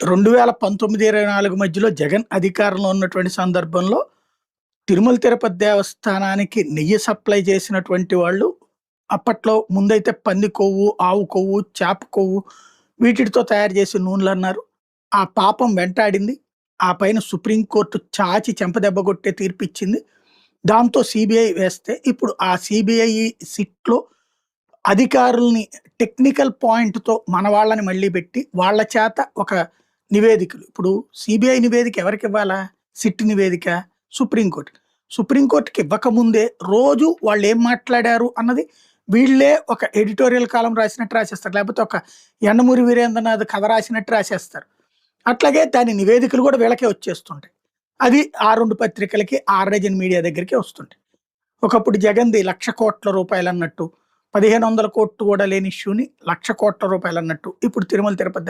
రెండు వేల పంతొమ్మిది ఇరవై నాలుగు మధ్యలో జగన్ అధికారంలో ఉన్నటువంటి సందర్భంలో తిరుమల తిరుపతి దేవస్థానానికి నెయ్యి సప్లై చేసినటువంటి వాళ్ళు అప్పట్లో ముందైతే పంది కొవ్వు ఆవు కొవ్వు చేప కొవ్వు వీటితో తయారు చేసే నూనెలు అన్నారు. ఆ పాపం వెంటాడింది. ఆ పైన సుప్రీంకోర్టు చాచి చెంపదెబ్బ కొట్టే తీర్పు ఇచ్చింది దాంతో సిబిఐ వేస్తే ఇప్పుడు ఆ సిబిఐ సిట్లో అధికారుల్ని టెక్నికల్ పాయింట్తో మన వాళ్ళని మళ్ళీ పెట్టి వాళ్ళ చేత ఒక నివేదికలు. ఇప్పుడు సిబిఐ నివేదిక ఎవరికి ఇవ్వాలా? సిట్ నివేదిక సుప్రీంకోర్టు సుప్రీంకోర్టుకి ఇవ్వకముందే రోజు వాళ్ళు ఏం మాట్లాడారు అన్నది వీళ్ళే ఒక ఎడిటోరియల్ కాలం రాసినట్టు రాసేస్తారు. లేకపోతే ఒక ఎండమూరి వీరేంద్రనాథ్ కథ రాసినట్టు రాసేస్తారు. అట్లాగే దాని నివేదికలు కూడా వీళ్ళకే వచ్చేస్తుంటాయి. అది ఆ రెండు పత్రికలకి ఆర్డజన్ మీడియా దగ్గరికి వస్తుంటాయి. ఒకప్పుడు జగన్ది లక్ష కోట్ల రూపాయలు అన్నట్టు పదిహేను వందల కోట్లు కూడా లేని ఇష్యూని లక్ష కోట్ల రూపాయలు అన్నట్టు ఇప్పుడు తిరుమల తిరుపతి